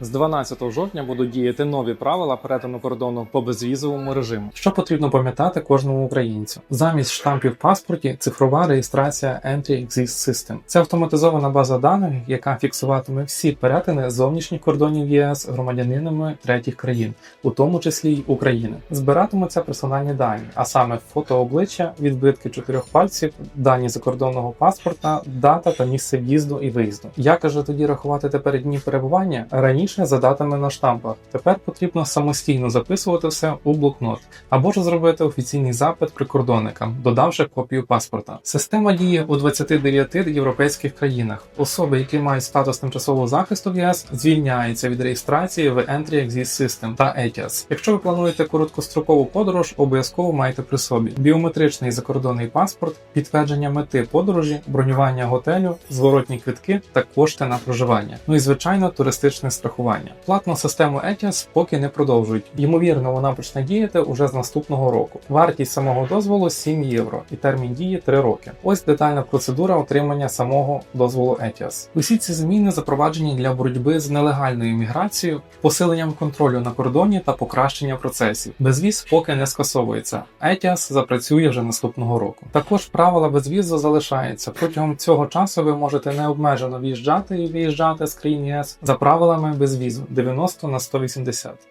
З 12 жовтня будуть діяти нові правила перетину кордону по безвізовому режиму. Що потрібно пам'ятати кожному українцю? Замість штампів в паспорті цифрова реєстрація Entry Exist System. Це автоматизована база даних, яка фіксуватиме всі перетини зовнішніх кордонів ЄС громадянинами третіх країн, у тому числі й України. Збиратимуться персональні дані, а саме фото обличчя, відбитки чотирьох пальців, дані закордонного паспорта, дата та місце в'їзду і виїзду. Як же тоді рахувати тепер дні перебування? Раніше за датами на штампах. Тепер потрібно самостійно записувати все у блокнот або ж зробити офіційний запит прикордонникам, додавши копію паспорта. Система діє у 29 європейських країнах. Особи, які мають статус тимчасового захисту в ЄС, звільняються від реєстрації в Entry Exist System та ETIAS. Якщо ви плануєте короткострокову подорож, обов'язково майте при собі біометричний закордонний паспорт, підтвердження мети подорожі, бронювання готелю, зворотні квитки та кошти на проживання. Ну і звичайно, туристичне страхування. Платну систему ETIAS поки не продовжують. Ймовірно, вона почне діяти уже з наступного року. Вартість самого дозволу 7 євро і термін дії 3 роки. Ось детальна процедура отримання самого дозволу ETIAS. Усі ці зміни запроваджені для боротьби з нелегальною міграцією, посиленням контролю на кордоні та покращення процесів. Безвіз поки не скасовується. ETIAS запрацює вже наступного року. Також правила безвізу залишаються. Протягом цього часу ви можете необмежено в'їжджати і виїжджати з країн ЄС за правилами безвізу 90 на 180.